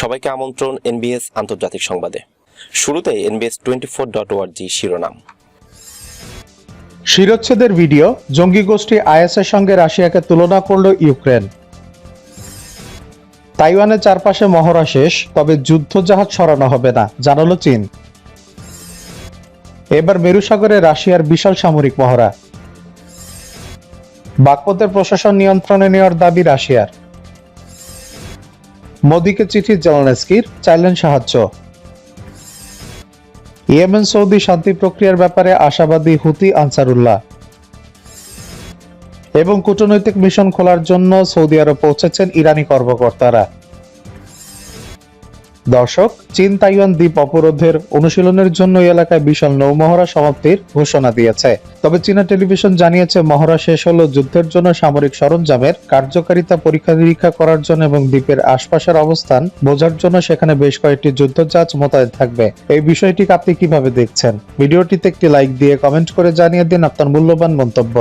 সবাইকে আমন্ত্রণ এনবিএস আন্তর্জাতিক সংবাদে। শুরুতে NBS twenty four dot org শিরোনাম। শিরোচ্ছেদের ভিডিও, জঙ্গি গোষ্ঠী আইএসের সঙ্গে রাশিয়াকে তুলনা করল ইউক্রেন। তাইওয়ানের চারপাশে মহড়া শেষ, তবে যুদ্ধজাহাজ সরানো হবে না, জানালো চীন। এবার মেরুসাগরে রাশিয়ার বিশাল সামরিক মহড়া। বাগপতের প্রশাসন নিয়ন্ত্রণে নেওয়ার দাবি রাশিয়ার। মোদীকে চিঠি জেলনেস্কির চাইলেন সাহায্য। ইয়েমেন সৌদি শান্তি প্রক্রিয়ার ব্যাপারে আশাবাদী হুতি আনসারুল্লাহ। এবং কূটনৈতিক মিশন খোলার জন্য সৌদি আরব পৌঁছেছেন ইরানি কর্মকর্তারা। দর্শক, চীন তাইওয়ান দ্বীপ অবরোধের অনুশীলনের জন্য এলাকায় বিশাল নৌমহড়া সমাপ্তির ঘোষণা দিয়েছে। তবে চীনা টেলিভিশন জানিয়েছে, মহড়া শেষ হলো যুদ্ধের জন্য সামরিক সরঞ্জামের কার্যকারিতা পরীক্ষা নিরীক্ষা করার জন্য এবং দ্বীপের আশপাশের অবস্থান বোঝার জন্য সেখানে বেশ কয়েকটি যুদ্ধজাহাজ মোতায়েন থাকবে। এই বিষয়টিকে আপনি কীভাবে দেখছেন? ভিডিওটিতে একটি লাইক দিয়ে কমেন্ট করে জানিয়ে দিন আপনার মূল্যবান মন্তব্য।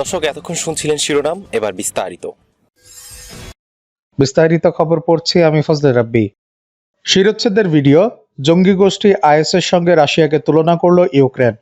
দর্শক, এতক্ষণ শুনছিলেন শিরোনাম, এবার বিস্তারিত। বিস্তারিত খবর পড়ছি আমি ফজলে রাব্বি। শিরোচ্ছেদের ভিডিও, জঙ্গি গোষ্ঠী আইএসের সঙ্গে রাশিয়াকে তুলনা করল ইউক্রেন।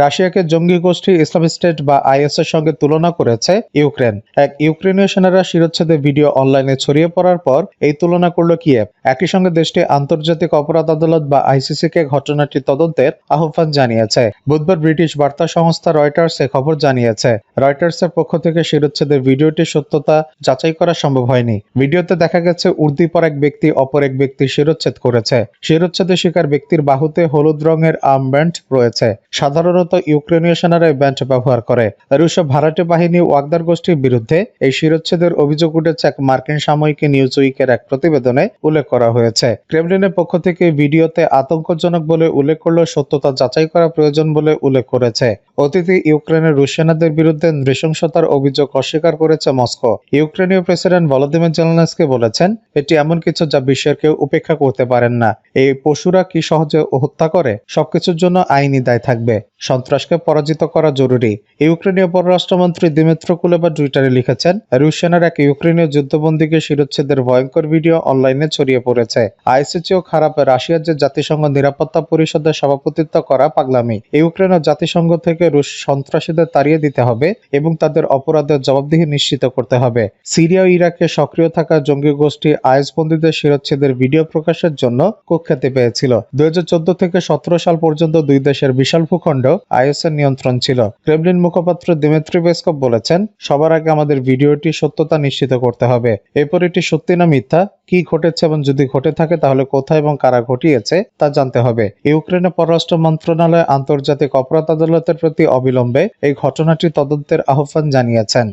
রাশিয়াকে জঙ্গি গোষ্ঠী ইসলামিক স্টেট বা আইএস এর সঙ্গে তুলনা করেছে ইউক্রেন। এক ইউক্রেনীয় সেনারা শিরোচ্ছেদের ভিডিও অনলাইনে ছড়িয়ে পড়ার পর এই তুলনা করল কিয়েভ। একই সঙ্গে দেশটি আন্তর্জাতিক অপরাধ আদালত বা আইসিসি কে ঘটনাটি তদন্তের আহ্বান জানিয়েছে। বুধবার ব্রিটিশ বার্তা সংস্থা রয়টার্স এ খবর জানিয়েছে। রয়টার্সের পক্ষ থেকে শিরোচ্ছেদের ভিডিওটির সত্যতা যাচাই করা সম্ভব হয়নি। ভিডিওতে দেখা গেছে, উর্দি পর এক ব্যক্তি অপর এক ব্যক্তি শিরোচ্ছেদ করেছে। শিরোচ্ছেদের শিকার ব্যক্তির বাহুতে হলুদ রঙের আর্মব্যান্ড রয়েছে। সাধারণত ইউক্রেনীয় সেনারা ব্যান্ড ব্যবহার করে। রুশ ভাড়াটে বাহিনী ওয়াগদার গোষ্ঠীর বিরুদ্ধে এই শিরোচ্ছেদের অভিযোগ উঠেছে এক মার্কিন সাময়িকী নিউজ উইকের এক প্রতিবেদনে উল্লেখ করা হয়েছে। ক্রেমলিনের পক্ষ থেকে ভিডিওতে আতঙ্কজনক বলে উল্লেখ করলেও সত্যতা যাচাই করা প্রয়োজন বলে উল্লেখ করেছে। অতীতে ইউক্রেনের রুশ সেনাদের বিরুদ্ধে নৃশংসতার অভিযোগ অস্বীকার করেছে মস্কো। ইউক্রেনীয় প্রেসিডেন্ট ভলোদিমির জেলনেসকি বলেছেন, এটি এমন কিছু যা বিশ্বের কেউ উপেক্ষা করতে পারেন না। এই পশুরা কি সহজে হত্যা করে? সবকিছুর জন্য আইনি দায় থাকবে। সন্ত্রাসকে পরাজিত করা জরুরি। ইউক্রেনীয় পররাষ্ট্রমন্ত্রী দিমিত্র কুলেবা টুইটারে লিখেছেন রুশ সেনার এক ইউক্রেনীয় যুদ্ধবন্দীকে শিরোচ্ছেদের ভয়ঙ্কর ভিডিও অনলাইনে ছড়িয়ে পড়েছে। আইসিচিও খারাপ রাশিয়ার যে জাতিসংঘ নিরাপত্তা পরিষদের সভাপতিত্ব করা পাগলামি। ইউক্রেন ও জাতিসংঘ থেকে রুশ সন্ত্রাসীদের তাড়িয়ে দিতে হবে এবং তাদের অপরাধের জবাবদিহি নিশ্চিত করতে হবে। সিরিয়া ও ইরাকে সক্রিয় থাকা জঙ্গি গোষ্ঠী আইএস বন্দীদের শিরোচ্ছেদের ভিডিও প্রকাশের জন্য কুখ্যাতি পেয়েছিল। দুই হাজার চোদ্দ থেকে সতেরো সাল পর্যন্ত দুই দেশের বিশাল ভূখণ্ড আইএস এর নিয়ন্ত্রণ ছিল। ক্রেমলিন মুখপাত্র দিমিত্রি পেসকভ বলেছেন, সবার আগে আমাদের ভিডিওটি সত্যতা নিশ্চিত করতে হবে। এরপর এটি সত্যি না মিথ্যা? কি ঘটেছে এবং যদি ঘটে থাকে, তাহলে কোথায় এবং কারা ঘটিয়েছে, তা জানতে হবে। ইউক্রেনের পররাষ্ট্র মন্ত্রণালয় আন্তর্জাতিক অপরাধ আদালতের প্রতি অবিলম্বে এই ঘটনাটি তদন্তের আহ্বান জানিয়েছেন।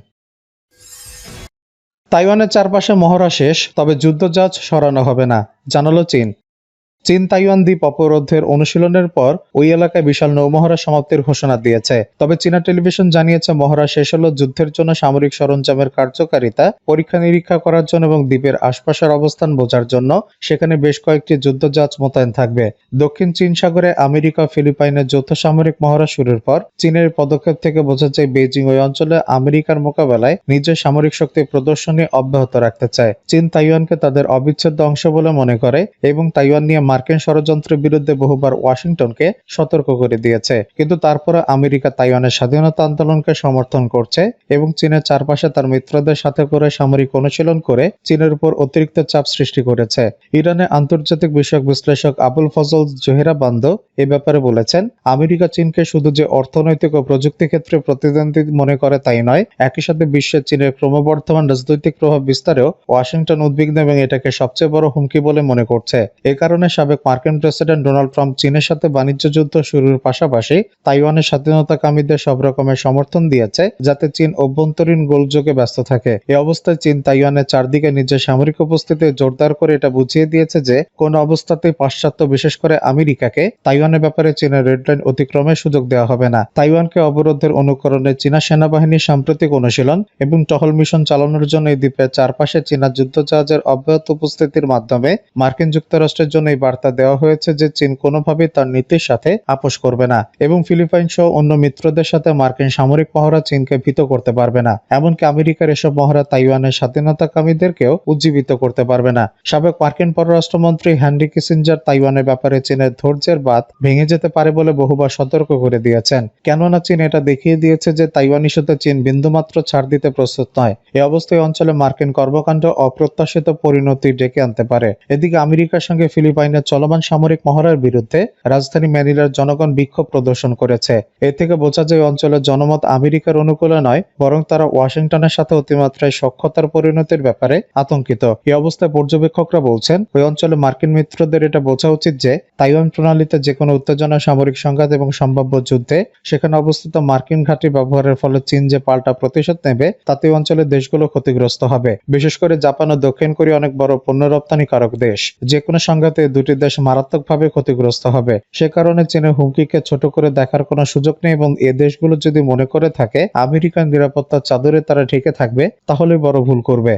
তাইওয়ানের চারপাশে মহড়া শেষ, তবে যুদ্ধ যুদ্ধজাহাজ সরানো হবে না, জানালো চীন। চীন তাইওয়ান দ্বীপ অপরোধের অনুশীলনের পর ওই এলাকায় বিশাল নৌমহড়া সমাপ্তির ঘোষণা দিয়েছে। তবে চীনা টেলিভিশন জানিয়েছে, মহড়া শেষ হল যুদ্ধের জন্য সামরিক সরঞ্জামের কার্যকারিতা, পরীক্ষা নিরীক্ষা করার জন্য এবং দ্বীপের আশপাশের অবস্থান বোঝার জন্য। সেখানে বেশ কয়েকটি যুদ্ধজাহাজ মোতায়েন থাকবে। দক্ষিণ চীন সাগরে আমেরিকা, ফিলিপাইনের যৌথ সামরিক মহড়া শুরুর পর চীনের পদক্ষেপ থেকে বোঝা যায় বেজিং ওই অঞ্চলে আমেরিকার মোকাবেলায় নিজের সামরিক শক্তি প্রদর্শনী অব্যাহত রাখতে চায়। চীন তাইওয়ানকে তাদের অবিচ্ছেদ্য অংশ বলে মনে করে এবং তাইওয়ান নিয়ে মার্কিন ষড়যন্ত্রের বিরুদ্ধে বহুবার ওয়াশিংটনকে সতর্ক করে দিয়েছে। কিন্তু তারপরে আমেরিকা তাইওয়ানের স্বাধীনতা আন্দোলনকে সমর্থন করছে এবং চীনের চারপাশে তার মিত্রদের সাথে করে সামরিক অনুশীলন করে চীনের উপর অতিরিক্ত চাপ সৃষ্টি করেছে। ইরানে আন্তর্জাতিক বিষয়ক বিশ্লেষক আবুল ফজল জোহেরা বান্দ এ ব্যাপারে বলেছেন, আমেরিকা চীনকে শুধু যে অর্থনৈতিক ও প্রযুক্তি ক্ষেত্রে প্রতিদ্বন্দ্বী মনে করে তাই নয়, একই সাথে বিশ্বে চীনের ক্রমবর্ধমান রাজনৈতিক প্রভাব বিস্তারেও ওয়াশিংটন উদ্বিগ্ন এবং এটাকে সবচেয়ে বড় হুমকি বলে মনে করছে। এ কারণে সাবেক মার্কিন প্রেসিডেন্ট ডোনাল্ড ট্রাম্প চীনের সাথে বাণিজ্য যুদ্ধ শুরুর পাশাপাশি তাইওয়ানের স্বাধীনতাকামীদের সব রকমের সমর্থন দিয়েছে, যাতে চীন অভ্যন্তরীণ গোলযোগে ব্যস্ত থাকে। এই অবস্থায় চীন তাইওয়ানের চারদিকে নিজের সামরিক উপস্থিতি জোরদার করে এটা বুঝিয়ে দিয়েছে যে, কোন অবস্থাতেই পাশ্চাত্য, বিশেষ করে আমেরিকাকে, তাইওয়ানের ব্যাপারে চীনের রেড লাইন অতিক্রমের সুযোগ দেওয়া হবে না। তাইওয়ানকে অবরোধের অনুকরণে চীনা সেনাবাহিনীর সাম্প্রতিক অনুশীলন এবং টহল মিশন চালানোর জন্য এই দ্বীপের চারপাশে চীনা যুদ্ধ যুদ্ধজাহাজের অব্যাহত উপস্থিতির মাধ্যমে মার্কিন যুক্তরাষ্ট্রের জন্য এই বার্তা দেওয়া হয়েছে যে চীন কোনোভাবেই তার নীতির সাথে আপোষ করবে না এবং ফিলিপাইন সহ অন্য মিত্রদের সাথে মার্কিন সামরিক মহড়া চীনকে ভীত করতে পারবে না। এমনকি আমেরিকার এসব মহড়া তাইওয়ানের স্বাধীনতাকামীদেরকেও উজ্জীবিত করতে পারবে না। সাবেক মার্কিন পররাষ্ট্রমন্ত্রী হ্যান্ডি কিসিঞ্জার তাইওয়ানের ব্যাপারে চীনের ধৈর্যের বাঁধ ভেঙে যেতে পারে বলে বহুবার সতর্ক করে দিয়েছেন। কেননা চীন এটা দেখিয়ে দিয়েছে যে তাইওয়ান ইস্যুতে চীন বিন্দুমাত্র ছাড় দিতে প্রস্তুত নয়। এ অবস্থায় অঞ্চলে মার্কিন কর্মকাণ্ড অপ্রত্যাশিত পরিণতি ডেকে আনতে পারে। এদিকে আমেরিকার সঙ্গে ফিলিপাইনের চলমান সামরিক মহড়ার বিরুদ্ধে রাজধানী ম্যানিলার জনগণ বিক্ষোভ প্রদর্শন করেছে। এ থেকে বোঝা যায়, অঞ্চলের জনমত আমেরিকার অনুকূলে নয়, বরং তারা ওয়াশিংটনের সাথে অতিমাত্রায় সক্ষতার পরিণতির ব্যাপারে আতঙ্কিত। এই অবস্থায় পর্যবেক্ষকরা বলছেন, ওই অঞ্চলে মার্কিন মিত্রদের এটা বোঝা উচিত যে, তাইওয়ান প্রণালীতে যে কোনো উত্তেজনা, সামরিক সংঘাত এবং সম্ভাব্য যুদ্ধে সেখানে অবস্থিত মার্কিন ঘাঁটি ব্যবহারের ফলে চীন যে পাল্টা প্রতিশোধ নেবে, তাতে অঞ্চলের দেশগুলো ক্ষতিগ্রস্ত হবে। বিশেষ করে জাপান ও দক্ষিণ কোরিয়া অনেক বড় পণ্য রপ্তানিকারক দেশ। যে কোনো সংঘাতে এই দুটি দেশ মারাত্মকভাবে ক্ষতিগ্রস্ত হবে। সে কারণে চীনের হুমকিকে ছোট করে দেখার কোনো সুযোগ নেই এবং এ দেশগুলো যদি মনে করে থাকে আমেরিকান নিরাপত্তার চাদরে তারা ঢেকে থাকবে, তাহলে বড় ভুল করবে।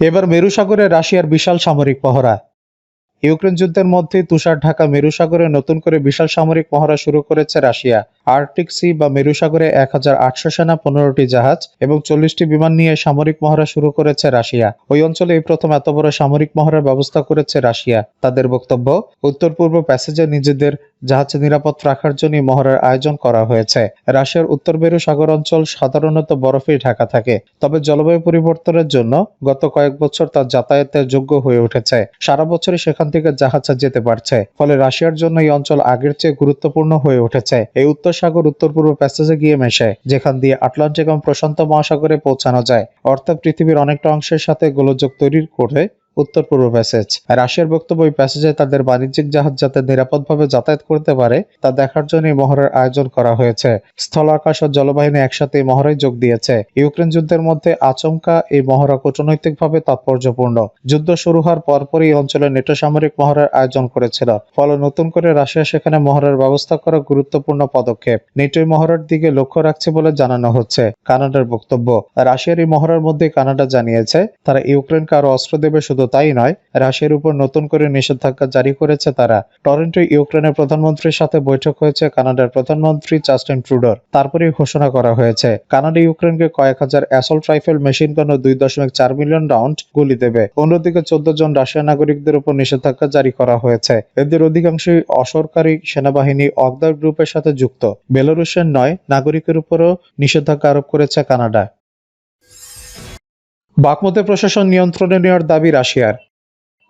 এবার মেরু সাগরে রাশিয়ার বিশাল সামরিক পহরা ইউক্রেন যুদ্ধের মধ্যে তুষার ঢাকা মেরু সাগরে নতুন করে বিশাল সামরিক পহরা শুরু করেছে রাশিয়া। আর্কটিক সি বা মেরু সাগরে এক হাজার আটশো সেনা, পনেরোটি জাহাজ এবং চল্লিশটি বিমান নিয়ে সামরিক মহড়া শুরু করেছে রাশিয়া। ওই অঞ্চলে এই প্রথম এত বড় সামরিক মহড়ার ব্যবস্থা করেছে রাশিয়া। তাদের বক্তব্য, উত্তর পূর্ব প্যাসেজে নিজেদের জাহাজ নিরাপদ রাখার জন্য মহড়ার আয়োজন করা হয়েছে। রাশিয়ার উত্তর মেরু সাগর অঞ্চল সাধারণত বরফে ঢাকা থাকে। তবে জলবায়ু পরিবর্তনের জন্য গত কয়েক বছর তা যাতায়াতের যোগ্য হয়ে উঠেছে। সারা বছরই সেখান থেকে জাহাজ যেতে পারছে। ফলে রাশিয়ার জন্য এই অঞ্চল আগের চেয়ে গুরুত্বপূর্ণ হয়ে উঠেছে। এই উত্তর সাগর উত্তর পূর্ব প্যাসেজে গিয়ে মেশে যেখান দিয়ে আটলান্টিক এবং প্রশান্ত মহাসাগরে পৌঁছানো যায়। অর্থাৎ পৃথিবীর অনেকটা অংশের সাথে গোলযোগ তৈরি করে উত্তর পূর্ব প্যাসেজ। রাশিয়ার বক্তব্য ওই প্যাসেজে তাদের বাণিজ্যিক জাহাজ যাতে নিরাপদভাবে যাতায়াত করতে পারে, তা দেখার জন্য এই মহড়ার আয়োজন করা হয়েছে। স্থল আকাশ ও জলবাহিনী একসাথে এই মহড়ায় যোগ দিয়েছে। ইউক্রেন যুদ্ধের মধ্যে আচমকা এই মহড়া কূটনৈতিকভাবে তাৎপর্যপূর্ণ। যুদ্ধ শুরু হওয়ার পরপরই এই অঞ্চলে নেটো সামরিক মহড়ার আয়োজন করেছিল, ফলে নতুন করে রাশিয়া সেখানে মহড়ার ব্যবস্থা করা গুরুত্বপূর্ণ পদক্ষেপ। নেটো এই মহড়ার দিকে লক্ষ্য রাখছে বলে জানানো হচ্ছে কানাডার বক্তব্য। রাশিয়ার এই মহড়ার মধ্যে কানাডা জানিয়েছে, তারা ইউক্রেনকে আরও অস্ত্র দেবে শুধু তাই নয়। রাশিয়ার উপর নতুন করে নিষেধাজ্ঞা জারি করেছে তারা। টরেন্টো ইউক্রেনের প্রধানমন্ত্রীর সাথে বৈঠক হয়েছে কানাডার প্রধানমন্ত্রী জাস্টিন ট্রুডোর। তারপরেই ঘোষণা করা হয়েছে, কানাডা ইউক্রেনকে কয়েক হাজার অ্যাসল্ট রাইফেল মেশিন গান ও দুই দশমিক চার মিলিয়ন রাউন্ড গুলি দেবে। অন্যদিকে চোদ্দ জন রাশিয়ান নাগরিকদের উপর নিষেধাজ্ঞা জারি করা হয়েছে। এদের অধিকাংশই অসরকারি সেনাবাহিনী অগদার গ্রুপের সাথে যুক্ত। বেলারুশের নয়, নাগরিকের উপরও নিষেধাজ্ঞা আরোপ করেছে কানাডা। বাকমতে প্রশাসন নিয়ন্ত্রণে নেওয়ার দাবি রাশিয়ার।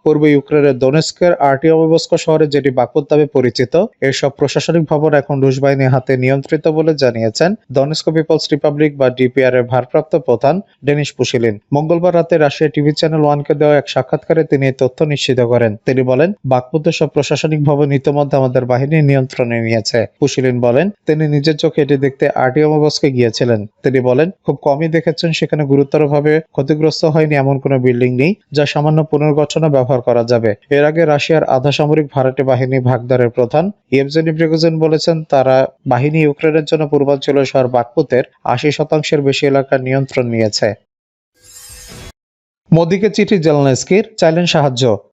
পূর্ব ইউক্রেনের দোনেস্কের আর্টিওমস্ক শহরে, যেটি বাকমত নামে পরিচিত এর সব প্রশাসনিক ভবন এখন রুশ বাহিনীর হাতে নিয়ন্ত্রিত বলে জানিয়েছেন দনেস্ক পিপলস রিপাবলিক বা ডিপিআর এর ভারপ্রাপ্ত প্রধান ডেনিস পুশিলিন। মঙ্গলবার রাতে রাশিয়া টিভি চ্যানেল ওয়ানকে দেওয়া এক সাক্ষাৎকারে তিনি এই তথ্য নিশ্চিত করেন। তিনি বলেন বাকমুতের সব প্রশাসনিক ভবন ইতিমধ্যে আমাদের বাহিনীর নিয়ন্ত্রণে নিয়েছে। পুশিলিন বলেন, তিনি নিজের চোখে এটি দেখতে আর্টিওমস্কে গিয়েছিলেন। তিনি বলেন, খুব কমই দেখেছেন সেখানে গুরুতরভাবে ক্ষতিগ্রস্ত হয়নি এমন কোনো বিল্ডিং নেই, যা সামান্য পুনর্গঠনে ব্যবহার করা যাবে। এর আগে রাশিয়ার আধা সামরিক ভাড়াটে বাহিনী ভাগদারের প্রধান ইয়েভজেনি প্রেগোজেন বলেছেন, তারা বাহিনী ইউক্রেনের জন্য পূর্বাঞ্চলীয় শহর বাকপুতের আশি শতাংশের বেশি এলাকার নিয়ন্ত্রণ নিয়েছে। মোদিকে চিঠি জেলনেস্কির, চাইলেন সাহায্য।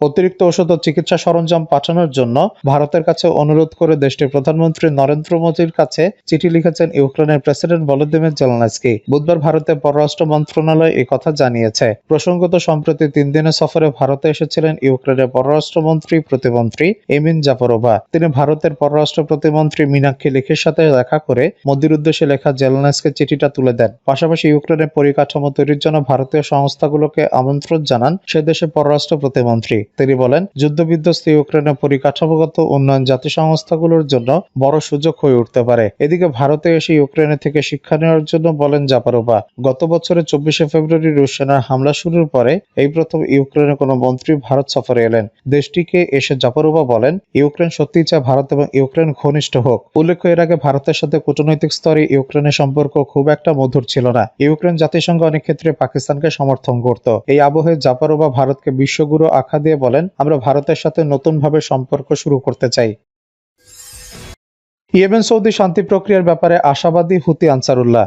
অতিরিক্ত ওষুধ ও চিকিৎসা সরঞ্জাম পাঠানোর জন্য ভারতের কাছে অনুরোধ করে দেশটির প্রধানমন্ত্রী নরেন্দ্র মোদীর কাছে চিঠি লিখেছেন ইউক্রেনের প্রেসিডেন্ট ভলোদিমির জেলনাস্কি। বুধবার ভারতের পররাষ্ট্র মন্ত্রণালয় এই কথা জানিয়েছে। প্রসঙ্গত, সম্প্রতি তিন দিনের সফরে ভারতে এসেছিলেন ইউক্রেনের পররাষ্ট্রমন্ত্রী প্রতিমন্ত্রী এমিন জাপরোভা। তিনি ভারতের পররাষ্ট্র প্রতিমন্ত্রী মীনাক্ষী লেখির সাথে দেখা করে মোদীর উদ্দেশ্যে লেখা জেলনাসকে চিঠিটা তুলে দেন। পাশাপাশি ইউক্রেনের পরিকাঠামো তৈরির জন্য ভারতীয় সংস্থাগুলোকে আমন্ত্রণ জানান সে দেশের পররাষ্ট্র প্রতিমন্ত্রী। তিনি বলেন, যুদ্ধবিধ্বস্ত ইউক্রেনের পরিকাঠামোগত উন্নয়ন জাতি সংস্থাগুলোর জন্য বড় সুযোগ হয়ে উঠতে পারে। এদিকে ভারতে এসে ইউক্রেনের থেকে শিক্ষা নেওয়ার জন্য বলেন জাপারোভা, গত বছরের চব্বিশে ফেব্রুয়ারি রুশ সেনার হামলা শুরুর পরে এই প্রথম ইউক্রেনের কোনো মন্ত্রী ভারত সফরে এলেন। দেশটিকে এসে জাপারোভা বলেন, ইউক্রেন সত্যি চায় ভারত এবং ইউক্রেন ঘনিষ্ঠ হোক। উল্লেখ্য, এর আগে ভারতের সাথে কূটনৈতিক স্তরে ইউক্রেনের সম্পর্ক খুব একটা মধুর ছিল না। ইউক্রেন জাতিসংঘ অনেক ক্ষেত্রে পাকিস্তানকে সমর্থন করত। এই আবহে জাপারোভা ভারতকে বিশ্বগুরু আখ্যা দিয়ে বলেন, আমরা ভারতের সাথে নতুনভাবে সম্পর্ক শুরু করতে চাই। ইয়েমেন সৌদি শান্তি প্রক্রিয়ার ব্যাপারে আশাবাদী হুতি আনসারুল্লাহ।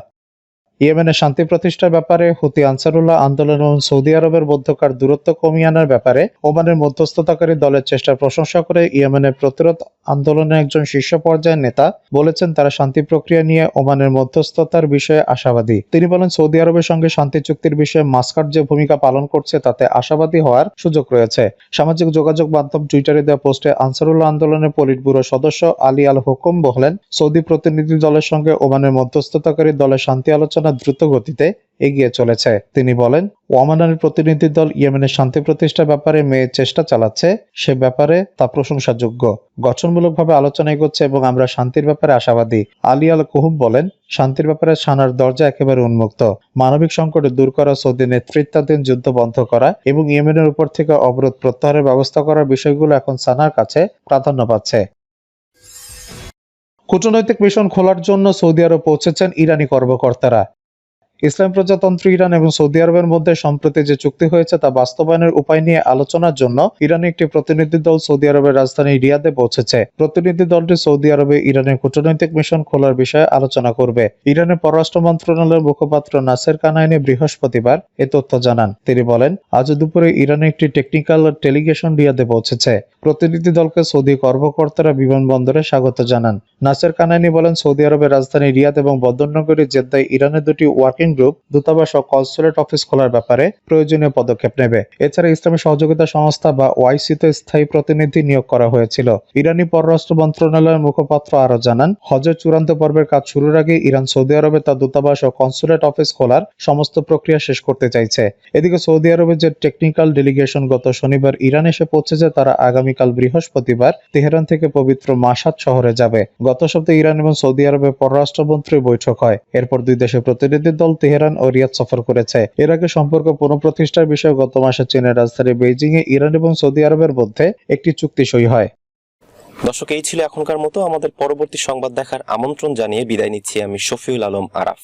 ইয়েমেনের শান্তি প্রতিষ্ঠার ব্যাপারে হুতি আনসারুল্লাহ আন্দোলন এবং সৌদি আরবের মধ্যকার দূরত্ব কমিয়ে আনার ব্যাপারে ওমানের মধ্যস্থতাকারী দলের চেষ্টার প্রশংসা করে ইয়েমেনের প্রতিরোধ আন্দোলনের একজন শীর্ষ পর্যায়ের নেতা বলেছেন, তারা শান্তি প্রক্রিয়া নিয়ে ওমানের মধ্যস্থতার বিষয়ে আশাবাদী। তিনি বলেন, সৌদি আরবের সঙ্গে শান্তি চুক্তির বিষয়ে মাস্কাট যে ভূমিকা পালন করছে, তাতে আশাবাদী হওয়ার সুযোগ রয়েছে। সামাজিক যোগাযোগ মাধ্যম টুইটারে দেওয়া পোস্টে আনসারুল্লাহ আন্দোলনের পলিট ব্যুরো সদস্য আলী আল হুকুম বলেন, সৌদি প্রতিনিধি দলের সঙ্গে ওমানের মধ্যস্থতাকারী দলের শান্তি আলোচনা দ্রুত গতিতে এগিয়ে চলেছে। তিনি বলেন ওমানের প্রতিনিধি দল ইয়েমেনের শান্তি প্রতিষ্ঠার ব্যাপারে মেয়ে চেষ্টা চালাচ্ছে, সে ব্যাপারে তা প্রশংসাযোগ্য। গঠনমূলকভাবে আলোচনা এগোচ্ছে এবং আমরা শান্তির ব্যাপারে আশাবাদী। আলী আল কুহুব বলেন, শান্তির ব্যাপারে সানার দরজা একেবারে উন্মুক্ত। মানবিক সংকট দূর করা, সৌদি নেতৃত্বাধীন যুদ্ধ বন্ধ করা এবং ইয়েমেনের উপর থেকে অবরোধ প্রত্যাহারের ব্যবস্থা করার বিষয়গুলো এখন সানার কাছে প্রাধান্য পাচ্ছে। কূটনৈতিক মিশন খোলার জন্য সৌদি আরব পৌঁছেছেন ইরানি কর্মকর্তারা। ইসলাম প্রজাতন্ত্র ইরান এবং সৌদি আরবের মধ্যে সম্প্রতি যে চুক্তি হয়েছে তা বাস্তবায়নের উপায় নিয়ে আলোচনার জন্য ইরানি একটি প্রতিনিধি দল সৌদি আরবের রাজধানী রিয়াদে পৌঁছেছে। প্রতিনিধি দলটি সৌদি আরবে ইরানের কূটনৈতিক মিশন খোলার বিষয়ে আলোচনা করবে। ইরানের পররাষ্ট্র মন্ত্রণালয়ের মুখপাত্র নাসের কানাইনি বৃহস্পতিবার এ তথ্য জানান। তিনি বলেন, আজ দুপুরে ইরানে একটি টেকনিক্যাল ডেলিগেশন রিয়াদে পৌঁছেছে। প্রতিনিধি দলকে সৌদি কর্মকর্তারা বিমানবন্দরে স্বাগত জানান। নাসের কানাইনি বলেন, সৌদি আরবের রাজধানী রিয়াদ এবং বন্দরনগরী জেদ্দায় ইরানের দুটি ওয়ার্কিং গ্রুপ দূতাবাস ও কনসুলেট অফিস খোলার ব্যাপারে প্রয়োজনীয় পদক্ষেপ নেবে। এছাড়া ইসলামী সহযোগিতা সংস্থা বা ওয়াইসিতে স্থায়ী প্রতিনিধি নিয়োগ করা হয়েছিল। ইরানি পররাষ্ট্র মন্ত্রণালয়ের মুখপাত্র আরও জানান, হজের চূড়ান্ত পর্বের কাজ শুরুর আগে ইরান, সৌদি আরবে তার দূতাবাস ও কনসুলেট অফিস খোলার সমস্ত প্রক্রিয়া শেষ করতে চাইছে। এদিকে সৌদি আরবের যে টেকনিক্যাল ডেলিগেশন গত শনিবার ইরান এসে পৌঁছেছে, তারা আগামীকাল বৃহস্পতিবার তেহরান থেকে পবিত্র মাসাদ শহরে যাবে। গত সপ্তাহে ইরান এবং সৌদি আরবের পররাষ্ট্রমন্ত্রীর বৈঠক হয়। এরপর দুই দেশের প্রতিনিধি দল তেহরান ও রিয়াদ সফর করেছে। এর আগে সম্পর্ক পুনঃপ্রতিষ্ঠার বিষয়ে গত মাসে চীনের রাজধানী বেইজিং এ ইরান এবং সৌদি আরবের মধ্যে একটি চুক্তি সই হয়। দর্শক, এই ছিল এখনকার মতো। আমাদের পরবর্তী সংবাদ দেখার আমন্ত্রণ জানিয়ে বিদায় নিচ্ছি আমি শফিউল আলম আরাফ।